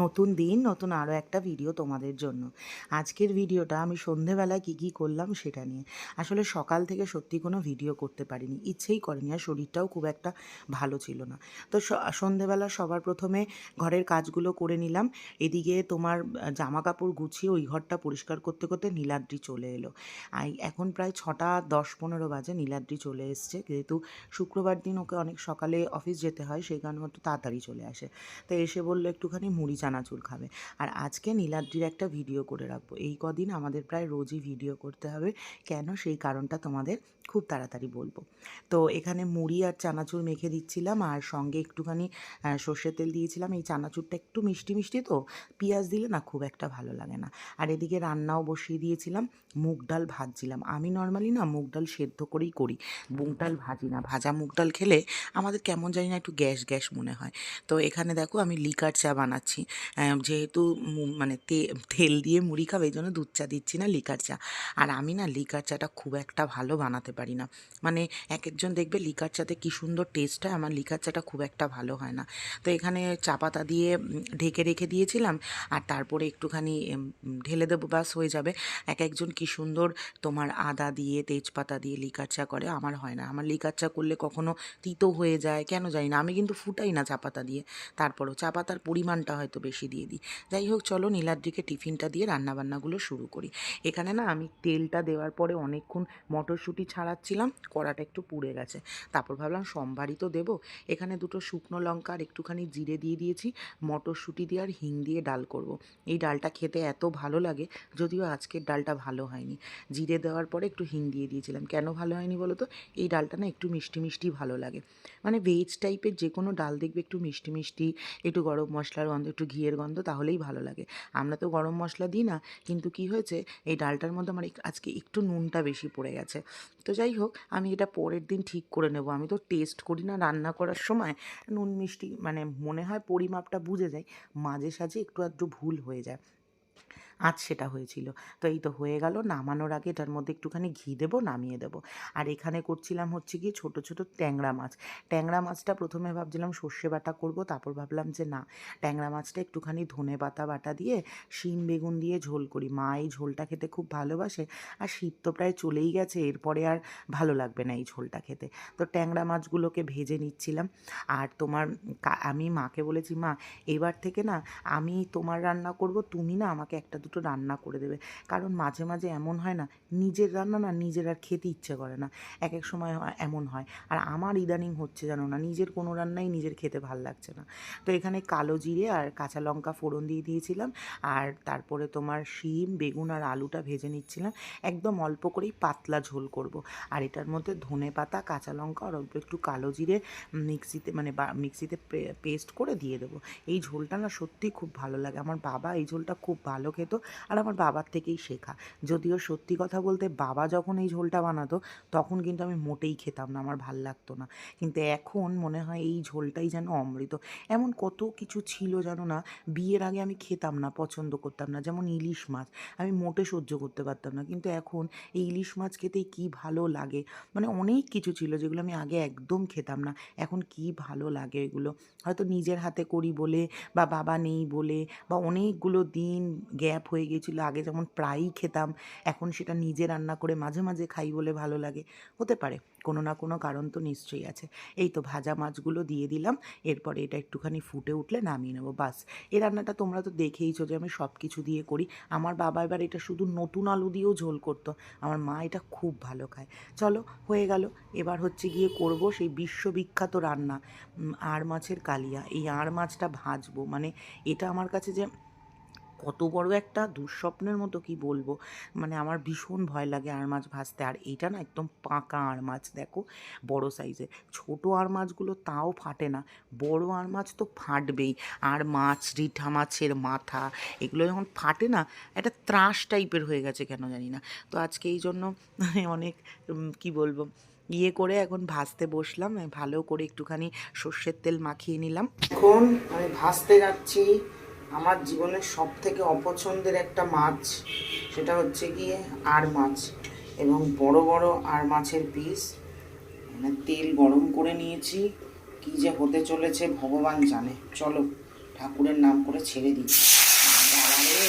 নতুন দিন, নতুন আরও একটা ভিডিও তোমাদের জন্য। আজকের ভিডিওটা আমি সন্ধেবেলায় কী কী করলাম সেটা নিয়ে। আসলে সকাল থেকে সত্যি কোনো ভিডিও করতে পারিনি, ইচ্ছেই করেনি, আর শরীরটাও খুব একটা ভালো ছিল না। তো সন্ধেবেলা সবার প্রথমে ঘরের কাজগুলো করে নিলাম, এদিকে তোমার জামা কাপড় গুছিয়ে ওই ঘরটা পরিষ্কার করতে করতে নীলাদ্রি চলে এলো। আর এখন প্রায় ছটা দশ পনেরো বাজে নীলাদ্রি চলে এসছে, যেহেতু শুক্রবার দিন ওকে অনেক সকালে অফিস যেতে হয়, সেই কারণে একটু তাড়াতাড়ি চলে আসে। তো এসে বলল একটুখানি মুড়ি চানাচুর খাবে। আর আজকে নীলাদ্রির একটা ভিডিও করে রাখব। এই কদিন আমাদের প্রায় রোজই ভিডিও করতে হবে। কেন? সেই কারণটা তোমাদের খুব তাড়াতাড়ি বলব। তো এখানে মুড়ি আর চানাচুর মেখে দিচ্ছিলাম। আর সঙ্গে একটুখানি সর্ষের তেল দিয়েছিলাম। এই চানাচুরটা একটু মিষ্টি মিষ্টি তো, পেঁয়াজ দিলে না খুব একটা ভালো লাগে না। আর এদিকে রান্নাও বসিয়ে দিয়েছিলাম। মুগ ডাল ভাজছিলাম। আমি নর্মালি না মুগ ডাল সেদ্ধ করেই করি। মুগ ডাল ভাজি না। ভাজা মুগ ডাল খেলে আমাদের কেমন জানি না একটু গ্যাস গ্যাস মনে হয়। তো এখানে দেখো আমি লিকার চা বানাচ্ছি। যেহেতু মানে তেল দিয়ে মুড়ি খাবে, এই জন্য দুধ চা দিচ্ছি না, লিকার চা। আর আমি না লিকার চাটা খুব একটা ভালো বানাতে পারি না। মানে এক একজন দেখবে লিকার চাতে কী সুন্দর টেস্ট হয়, আমার লিকার চাটা খুব একটা ভালো হয় না। তো এখানে চা পাতা দিয়ে ঢেকে রেখে দিয়েছিলাম, আর তারপরে একটুখানি ঢেলে দেবো বাস হয়ে যাবে। এক একজন কী সুন্দর তোমার আদা দিয়ে, তেজপাতা দিয়ে লিকার চা করে, আমার হয় না। আমার লিকার চা করলে কখনো তিতো হয়ে যায়, কেন জানি না। আমি কিন্তু ফুটাই না চা পাতা দিয়ে। তারপরও চা পাতার পরিমাণটা হয়তো বেশি দিয়ে দিই। যাই হোক, চলো নীলাদ্রিকে টিফিনটা দিয়ে রান্নাবান্নাগুলো শুরু করি। এখানে না আমি তেলটা দেওয়ার পরে অনেকক্ষণ মটরশুঁটি ছাড়াচ্ছিলাম, কড়াটা একটু পুড়ে গেছে। তারপর ভাবলাম সোমবারই তো দেবো। এখানে দুটো শুকনো লঙ্কা আর একটুখানি জিরে দিয়ে দিয়েছি, মটরশুঁটি দিয়ে আর হিং দিয়ে ডাল করব। এই ডালটা খেতে এত ভালো লাগে, যদিও আজকের ডালটা ভালো হয়নি। জিরে দেওয়ার পরে একটু হিং দিয়ে দিয়েছিলাম। কেন ভালো হয়নি বলো তো? এই ডালটা না একটু মিষ্টি মিষ্টি ভালো লাগে। মানে ভেজ টাইপের যে কোনো ডাল দেখবে একটু মিষ্টি মিষ্টি, একটু গরম মশলার গন্ধ, একটু ঘিয়ের গন্ধ তাহলেই ভালো লাগে। আমরা তো গরম মশলা দিই না, কিন্তু কি হয়েছে, এই ডালটার মধ্যে আমার আজকে একটু নুনটা বেশি পড়ে গেছে। তো যাই হোক, আমি এটা পরের দিন ঠিক করে নেব। আমি তো টেস্ট করি না রান্না করার সময়, নুন মিষ্টি মানে মনে হয় পরিমাপটা বুঝে যায়, মাঝে সাঝে একটু আধটু ভুল হয়ে যায়। আজ সেটা হয়েছিল। তো এই তো হয়ে গেল, নামানোর আগে এটার মধ্যে একটুখানি ঘি দেবো, নামিয়ে দেবো। আর এখানে করছিলাম হচ্ছে কি ছোট ছোট ট্যাংরা মাছ। ট্যাংরা মাছটা প্রথমে ভাবছিলাম সর্ষে বাটা করব, তারপর ভাবলাম যে না, ট্যাংরা মাছটা একটুখানি ধনে পাতা বাটা দিয়ে শিম বেগুন দিয়ে ঝোল করি। মা এই ঝোলটা খেতে খুব ভালোবাসে আর শীত তো প্রায় চলেই গেছে, এরপরে আর ভালো লাগবে না এই ঝোলটা খেতে। তো ট্যাংরা মাছগুলোকে ভেজে নিচ্ছিলাম। আর তোমার আমি মাকে বলেছি, মা, এবার থেকে না, আমি তোমার রান্না করব, তুমি না আমাকে একটা রান্না করে দেবে। কারণ মাঝে মাঝে এমন হয় না, নিজের রান্না না নিজের আর খেতে ইচ্ছে করে না। এক এক সময় এমন হয়। আর আমার ইদানিং হচ্ছে জানো না, নিজের কোনো রান্নাই নিজের খেতে ভালো লাগছে না। তো এখানে কালো জিরে আর কাঁচা লঙ্কা ফোড়ন দিয়ে দিয়েছিলাম। আর তারপরে তোমার শিম, বেগুন আর আলুটা ভেজে নিচ্ছিলাম। একদম অল্প করেই পাতলা ঝোল করব। আর এটার মধ্যে ধনে পাতা, কাঁচা লঙ্কা আর অল্প একটু কালো জিরে মিক্সিতে মানে মিক্সিতে পেস্ট করে দিয়ে দেবো। এই ঝোলটা না সত্যিই খুব ভালো লাগে। আমার বাবা এই ঝোলটা খুব ভালো খেত। আর আমার বাবার থেকেই শেখা। যদিও সত্যি কথা বলতে বাবা যখন এই ঝোলটা বানাতো, তখন কিন্তু আমি মোটেই খেতাম না, আমার ভালো লাগতো না। কিন্তু এখন মনে হয় এই ঝোলটাই যেন অমৃত। এমন কত কিছু ছিল জানো না, বিয়ের আগে আমি খেতাম না, পছন্দ করতাম না। যেমন ইলিশ মাছ, আমি মোটে সহ্য করতে পারতাম না। কিন্তু এখন এই ইলিশ মাছ খেতেই কী ভালো লাগে? মানে অনেক কিছু ছিল যেগুলো আমি আগে একদম খেতাম না। এখন কি ভালো লাগে এগুলো? হয়তো নিজের হাতে করি বলে বা বাবা নেই বলে বা অনেকগুলো দিন গ্যাপ হয়ে গিয়েছিল। আগে যেমন প্রায়ই খেতাম, এখন সেটা নিজে রান্না করে মাঝে মাঝে খাই বলে ভালো লাগে। হতে পারে, কোনো না কোনো কারণ তো নিশ্চয়ই আছে। এই তো ভাজা মাছগুলো দিয়ে দিলাম, এরপরে এটা একটুখানি ফুটে উঠলে নামিয়ে নেব, বাস। এই রান্নাটা তোমরা তো দেখেইছো যে আমি সব কিছু দিয়ে করি। আমার বাবা এবার এটা শুধু নতুন আলু দিয়েও ঝোল করতো। আমার মা এটা খুব ভালো খায়। চলো, হয়ে গেল। এবার হচ্ছে গিয়ে করব সেই বিশ্ববিখ্যাত রান্না আড় মাছের কালিয়া। এই আড় মাছটা ভাজবো। মানে এটা আমার কাছে যে কত বড় একটা দুঃস্বপ্নের মতো কি বলব? মানে আমার ভীষণ ভয় লাগে আর মাছ ভাজতে। আর এটা না একদম পাকা আড় মাছ, দেখো, বড় সাইজের। ছোট আর মাছগুলো তাও ফাটে না। বড় আড় মাছ তো ফাটবেই। আর মাছ, রিঠা মাছের মাথা, এগুলো যখন ফাটে না, একটা ত্রাস টাইপের হয়ে গেছে কেন জানি না। তো আজকে এই জন্য অনেক কি বলব ইয়ে করে এখন ভাজতে বসলাম। ভালো করে একটুখানি সর্ষের তেল মাখিয়ে নিলাম। এখন আমি ভাজতে যাচ্ছি আমার জীবনের সব থেকে অপছন্দের একটা মাছ সেটা হচ্ছে গিয়ে আর মাছ এবং বড় বড় আর মাছের পিস মানে তেল গরম করে নিয়েছি, কি যে হতে চলেছে ভগবান জানে চলো, ঠাকুরের নাম করে ছেড়ে দিই বাবা রে।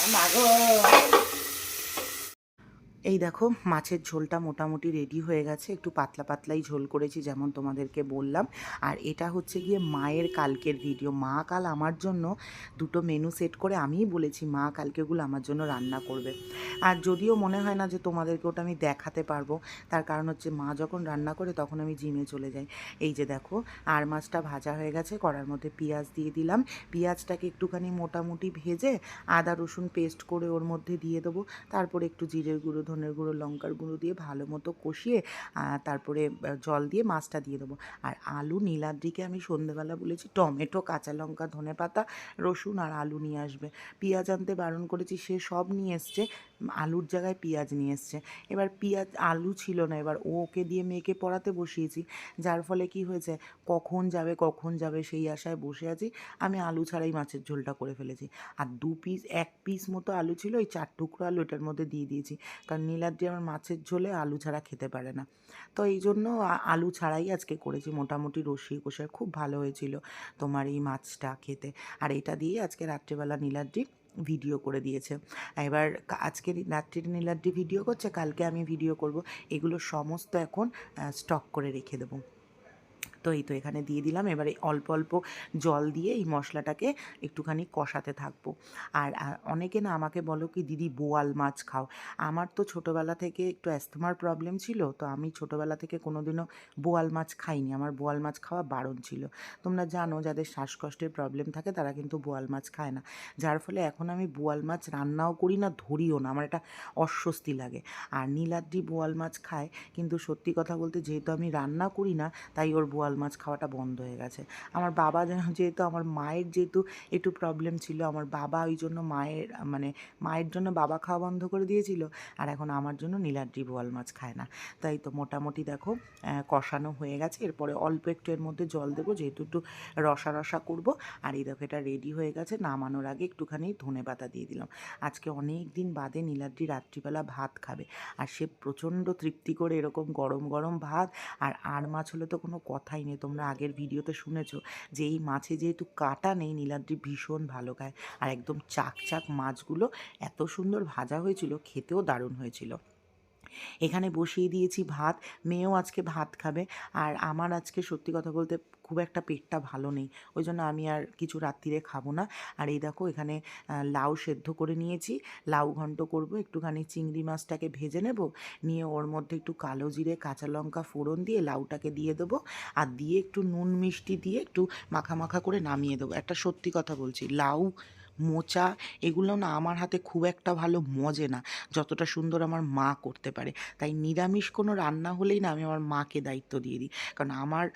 ও মা গো। এই দেখো, মাছের ঝোলটা মোটামুটি রেডি হয়ে গেছে। একটু পাতলা পাতলাই ঝোল করেছি যেমন তোমাদেরকে বললাম। আর এটা হচ্ছে গিয়ে মায়ের কালকের ভিডিও মা কাল আমার জন্য দুটো মেনু সেট করে আমিই বলেছি, মা কালকেগুলো আমার জন্য রান্না করবে। আর যদিও মনে হয় না যে তোমাদেরকে ওটা আমি দেখাতে পারব, তার কারণ হচ্ছে মা যখন রান্না করে তখন আমি জিমে চলে যাই। এই যে দেখো, আর মাছটা ভাজা হয়ে গেছে, কড়ার মধ্যে পেঁয়াজ দিয়ে দিলাম। পেঁয়াজটাকে একটুখানি মোটামুটি ভেজে আদা রসুন পেস্ট করে ওর মধ্যে দিয়ে দেবো। তারপরে একটু জিরের গুঁড়ো ধনের গুঁড়ো, লঙ্কার গুঁড়ো দিয়ে ভালো মতো কষিয়ে তারপরে জল দিয়ে মাছটা দিয়ে দেবো। আর আলু নীলাদ্রিকে আমি সন্ধেবেলা বলেছি, টমেটো, কাঁচা লঙ্কা ধনে পাতা রসুন আর আলু নিয়ে আসবে। পেঁয়াজ আনতে বারণ করেছি, সে সব নিয়ে এসছে। আলুর জায়গায় পেঁয়াজ নিয়ে এসছে। এবার পেঁয়াজ, আলু ছিল না, এবার ও ওকে দিয়ে মেয়েকে পড়াতে বসিয়েছি। যার ফলে কি হয়েছে, কখন যাবে কখন যাবে সেই আশায় বসে আছি। আমি আলু ছাড়াই মাছের ঝোলটা করে ফেলেছি। আর দু পিস, এক পিস মতো আলু ছিল, ওই চার টুকরো আলু এটার মধ্যে দিয়ে দিয়েছি। কারণ নীলাদ্রি আমার মাছের ঝোলে আলু ছাড়া খেতে পারে না। তো এই জন্য আলু ছাড়াই আজকে করেছি। মোটামুটি রসিয়ে কষে খুব ভালো হয়েছিল তোমার এই মাছটা খেতে। আর এটা দিয়ে আজকে রাত্রেবেলা নীলাদ্রি ভিডিও করে দিয়েছে। এবার আজকে রাত্রির নীলাদ্রি ভিডিও করছে, কালকে আমি ভিডিও করব। এগুলো সমস্ত এখন স্টক করে রেখে দেবো। তো এই তো এখানে দিয়ে দিলাম। এবারে অল্প অল্প জল দিয়ে এই মশলাটাকে একটুখানি কষাতে থাকব। আর অনেকে না আমাকে বলো কি, দিদি, বোয়াল মাছ খাও। আমার তো ছোটোবেলা থেকে একটু অ্যাস্থমার প্রবলেম ছিল, তো আমি ছোটোবেলা থেকে কোনোদিনও বোয়াল মাছ খাইনি। আমার বোয়াল মাছ খাওয়া বারণ ছিল। তোমরা জানো, যাদের শ্বাসকষ্টের প্রবলেম থাকে, তারা কিন্তু বোয়াল মাছ খায় না। যার ফলে এখন আমি বোয়াল মাছ রান্নাও করি না, ধরিও না। আমার এটা অস্বস্তি লাগে। আর নীলাদ্রি বোয়াল মাছ খায়, কিন্তু সত্যি কথা বলতে যেহেতু আমি রান্না করি না, তাই ওর বোয়াল মাছ খাওয়াটা বন্ধ হয়ে গেছে। আমার বাবা যেহেতু আমার মায়ের যেহেতু একটু প্রবলেম ছিল, আমার বাবা ওই জন্য মায়ের মানে মায়ের জন্য বাবা খাওয়া বন্ধ করে দিয়েছিল আর এখন আমার জন্য নীলাদ্রি বোয়াল মাছ খায় না। তাই তো মোটামুটি দেখো কষানো হয়ে গেছে। এরপরে অল্প একটু এর মধ্যে জল দেবো, যেহেতু একটু রসা রসা করব। আর এই দেখো এটা রেডি হয়ে গেছে, নামানোর আগে একটুখানি ধনে পাতা দিয়ে দিলাম। আজকে অনেক দিন বাদে নীলাদ্রি রাত্রিবেলা ভাত খাবে। আর সে প্রচণ্ড তৃপ্তি করে এরকম গরম গরম ভাত, আর আর মাছ হলে তো কোনো কথাই নেই তোমরা আগের ভিডিওতে শুনেছো যে এই মাছে যেহেতু কাটা নেই, নীলাদ্রি ভীষণ ভালো খায়। আর একদম চাক চাক মাছগুলো এত সুন্দর ভাজা হয়েছিল, খেতেও দারুণ হয়েছিল। এখানে বসিয়ে দিয়েছি ভাত, মেয়েও আজকে ভাত খাবে। আর আমার আজকে সত্যি কথা বলতে খুব একটা পেটটা ভালো নেই। ওই জন্য আমি আর কিছু রাত্রিরে খাব না। আর এই দেখো এখানে লাউ সেদ্ধ করে নিয়েছি। লাউ ঘন্ট করব, একটুখানি চিংড়ি মাছটাকে ভেজে নেব। নিয়ে ওর মধ্যে একটু কালো জিরে, কাঁচা লঙ্কা ফোড়ন দিয়ে লাউটাকে দিয়ে দেবো। আর দিয়ে একটু নুন মিষ্টি দিয়ে একটু মাখা মাখা করে নামিয়ে দেবো। একটা সত্যি কথা বলছি, লাউ মোচা এগুলো না আমার হাতে খুব একটা ভালো মজে না। যতটা সুন্দর আমার মা করতে পারে। তাই নিরামিষ কোনো রান্না হলেই না আমি আমার মাকে দায়িত্ব দিয়ে দিই। কারণ আমার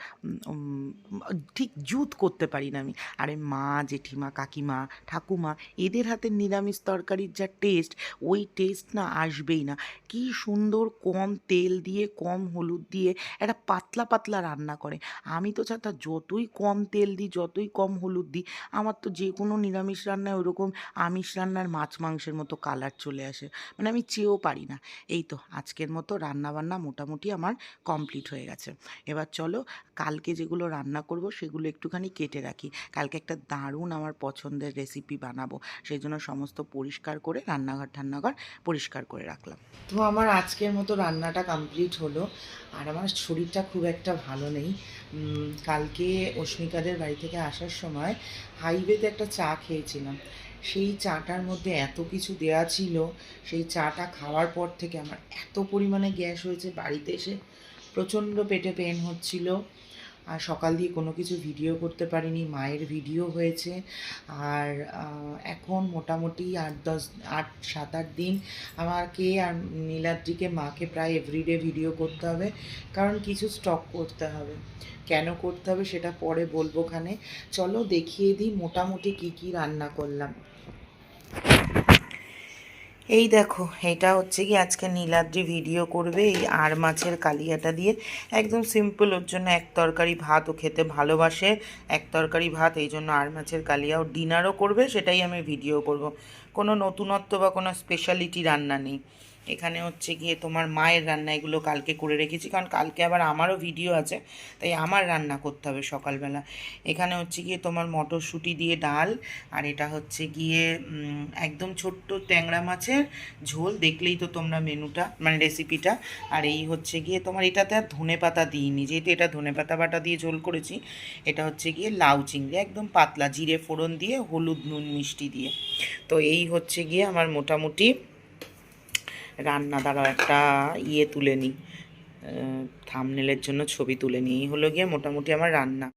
ঠিক জুত করতে পারি না আমি। আরে মা, জেঠিমা, কাকিমা, ঠাকুমা, এদের হাতের নিরামিষ তরকারির যা টেস্ট ওই টেস্ট না আসবেই না। কি সুন্দর কম তেল দিয়ে, কম হলুদ দিয়ে একটা পাতলা পাতলা রান্না করে। আমি তো চাতা যতই কম তেল দিই, যতই কম হলুদ দিই, আমার তো যে কোনো নিরামিষ রান্নায় ওরকম আমিষ রান্নার মাছ মাংসের মতো কালার চলে আসে। মানে আমি চেয়েও পারি না। এই তো আজকের মতো রান্না বান্না মোটামুটি আমার কমপ্লিট হয়ে গেছে। এবার চলো কালকে যেগুলো রান্না করব সেগুলো একটুখানি কেটে রাখি। কালকে একটা দারুণ আমার পছন্দের রেসিপি বানাবো। সেই জন্য সমস্ত পরিষ্কার করে রান্নাঘর, ঠান্নাঘর পরিষ্কার করে রাখলাম। তো আমার আজকের মতো রান্নাটা কমপ্লিট হলো। আর আমার শরীরটা খুব একটা ভালো নেই। কালকে অস্মিকাদের বাড়ি থেকে আসার সময় হাইওয়েতে একটা চা খেয়েছিলাম। সেই চাটার মধ্যে এত কিছু দেয়া ছিল। সেই চাটা খাওয়ার পর থেকে আমার এত পরিমাণে গ্যাস হয়েছে। বাড়িতে এসে প্রচণ্ড পেটে পেন হচ্ছিল। আর সকাল দিয়ে কোনো কিছু ভিডিও করতে পারিনি, মায়ের ভিডিও হয়েছে। আর এখন মোটামুটি আট দশ, আট, সাত, আট দিন আমাকে আর নীলাদ্রিকে মাকে প্রায় এভরিডে ভিডিও করতে হবে। কারণ কিছু স্টক করতে হবে। কেন করতে হবে সেটা পরে বলব খানে। চলো দেখিয়ে দিই মোটামুটি কি কি রান্না করলাম। এই দেখো, এটা হচ্ছে কি আজকে নীলাদ্রি ভিডিও করবে এই আর মাছের কালিয়াটা দিয়ে। একদম সিম্পল ওর জন্য এক তরকারি ভাত ও খেতে ভালোবাসে, এক তরকারি ভাত, এই জন্য আর মাছের কালিয়া ও ডিনারও করবে, সেটাই আমি ভিডিও করব। কোনো নতুনত্ব বা কোনো স্পেশালিটি রান্না নেই। এখানে হচ্ছে গিয়ে তোমার মায়ের রান্না এগুলো কালকে করে রেখেছি, কারণ কালকে আবার আমারও ভিডিও আছে, তাই আমার রান্না করতে হবে সকালবেলা। এখানে হচ্ছে গিয়ে তোমার মটরশুঁটি দিয়ে ডাল, আর এটা হচ্ছে গিয়ে একদম ছোট্ট ট্যাংরা মাছের ঝোল, দেখলেই তো তোমরা মেনুটা মানে রেসিপিটা আর এই হচ্ছে গিয়ে তোমার এটাতে আর ধনে পাতা দিইনি, যেহেতু এটা ধনে পাতা বাটা দিয়ে ঝোল করেছি, এটা হচ্ছে গিয়ে লাউ চিংড়ি, একদম পাতলা, জিরে ফোড়ন দিয়ে, হলুদ নুন মিষ্টি দিয়ে। তো এই হচ্ছে গিয়ে আমার মোটামুটি রান্না দ্বারা একটা ইয়ে তুলে নিই। থামনেলের জন্য ছবি তুলে নিই। হলো গিয়ে মোটামুটি আমার রান্না।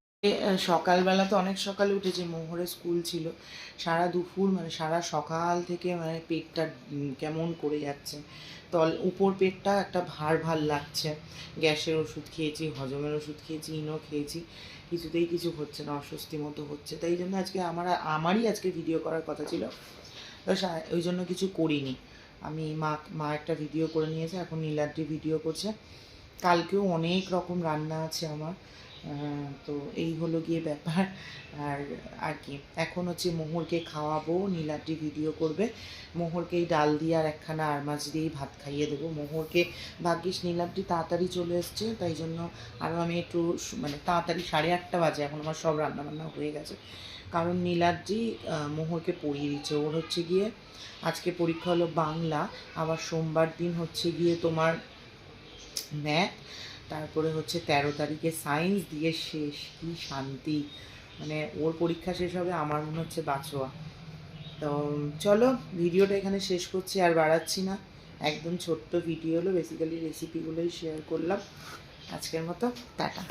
সকালবেলা তো অনেক সকালে উঠেছি মোহরে স্কুল ছিল। সারা দুপুর মানে সারা সকাল থেকে মানে পেটটা কেমন করে যাচ্ছে। তল উপর পেটটা একটা ভার ভার লাগছে। গ্যাসের ওষুধ খেয়েছি, হজমের ওষুধ খেয়েছি, ইনো খেয়েছি। কিছুতেই কিছু হচ্ছে না, অস্বস্তি মতো হচ্ছে। তাই জন্য আজকে আমার, আমারই আজকে ভিডিও করার কথা ছিল। ওই জন্য কিছু করিনি। আমি মা মা একটা ভিডিও করে নিয়েছে, এখন নীলাদ্রি ভিডিও করছে। কালকেও অনেক রকম রান্না আছে আমার। তো এই হলো গিয়ে ব্যাপার। আর আর কি। এখন হচ্ছে মোহরকে খাওয়াবো, নীলাদ্রি ভিডিও করবে। মোহরকে এই ডাল দিয়ে আর একখানা আর মাছ দিয়েই ভাত খাইয়ে দেবো। মোহরকে ভাগ্যিস নীলাদ্রি তাড়াতাড়ি চলে এসছে, তাই জন্য আরও আমি একটু মানে তাড়াতাড়ি সাড়ে আটটা বাজে, এখন আমার সব রান্নাবান্না হয়ে গেছে। কারণ নীলাদ্রি মোহরকে পড়িয়ে দিচ্ছে ওর হচ্ছে গিয়ে আজকে পরীক্ষা হলো বাংলা, আবার সোমবার দিন হচ্ছে গিয়ে তোমার ম্যাথ, তারপরে হচ্ছে তেরো তারিখে সায়েন্স দিয়ে শেষ। কি শান্তি। মানে ওর পরীক্ষা শেষ হবে, আমার মনে হচ্ছে বাঁচোয়া তো চলো, ভিডিওটা এখানে শেষ করছি, আর বাড়াচ্ছি না। একদম ছোট্ট ভিডিও হলো বেসিক্যালি রেসিপিগুলোই শেয়ার করলাম। আজকের মতো, টাটা।